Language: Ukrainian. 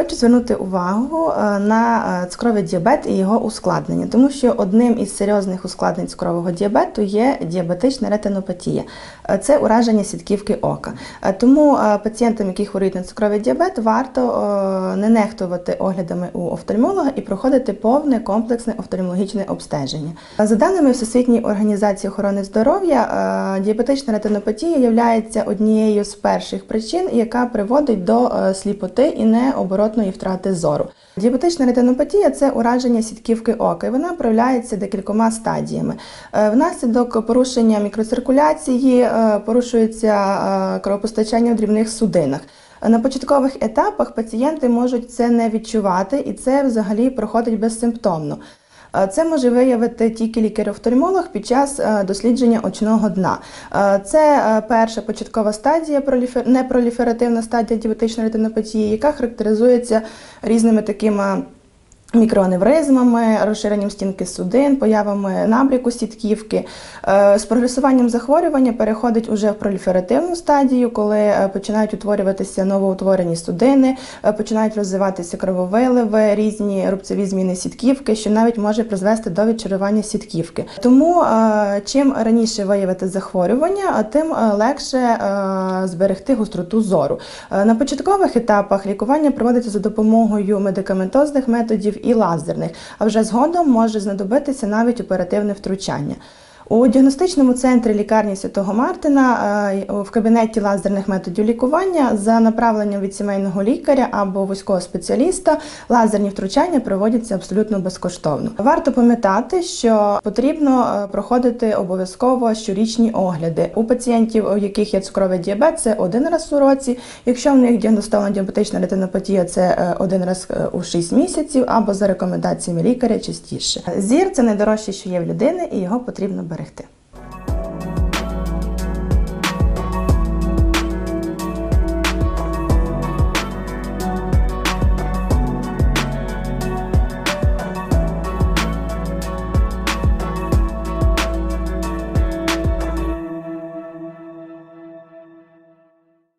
Хочу звернути увагу е, на е, цукровий діабет і його ускладнення, тому що одним із серйозних ускладнень цукрового діабету є діабетична ретинопатія. Е, Це ураження сітківки ока. Тому пацієнтам, які хворіють на цукровий діабет, варто не нехтувати оглядами у офтальмолога і проходити повне комплексне офтальмологічне обстеження. За даними Всесвітньої організації охорони здоров'я, діабетична ретинопатія є однією з перших причин, яка приводить до сліпоти і необоротної втрати зору. Діабетична ретинопатія це ураження сітківки ока, і вона проявляється декількома стадіями. Е, Внаслідок порушення мікроциркуляції е, порушується е, кровопостачання в дрібних судинах. На початкових етапах пацієнти можуть це не відчувати, і це взагалі проходить безсимптомно. Е, Це може виявити тільки лікар-офтальмолог під час е, дослідження очного дна. Е, Це перша початкова стадія проліфе- непроліферативна стадія діабетичної ретинопатії, яка характеризується різними такими. Мікроаневризмами, розширенням стінки судин, появами набряку сітківки. Е, З прогресуванням захворювання переходить уже в проліферативну стадію, коли е, починають утворюватися новоутворені судини, е, починають розвиватися крововиливи, різні рубцеві зміни сітківки, що навіть може призвести до відчарування сітківки. Тому чим раніше виявити захворювання, тим легше зберегти гостроту зору. На початкових етапах лікування проводиться за допомогою медикаментозних методів і лазерних, а вже згодом може знадобитися навіть оперативне втручання. У діагностичному центрі лікарні Святого Мартина е, в кабінеті лазерних методів лікування за направленням від сімейного лікаря або вузького спеціаліста лазерні втручання проводяться абсолютно безкоштовно. Варто пам'ятати, що потрібно е, проходити обов'язково щорічні огляди у пацієнтів, у яких є цукровий діабет, це один раз у році. Якщо в них діагностована діабетична ретинопатія, це е, один раз у 6 місяців або за рекомендаціями лікаря частіше. Зір це найдорожче, що є в людини, і його потрібно берегти зберегти.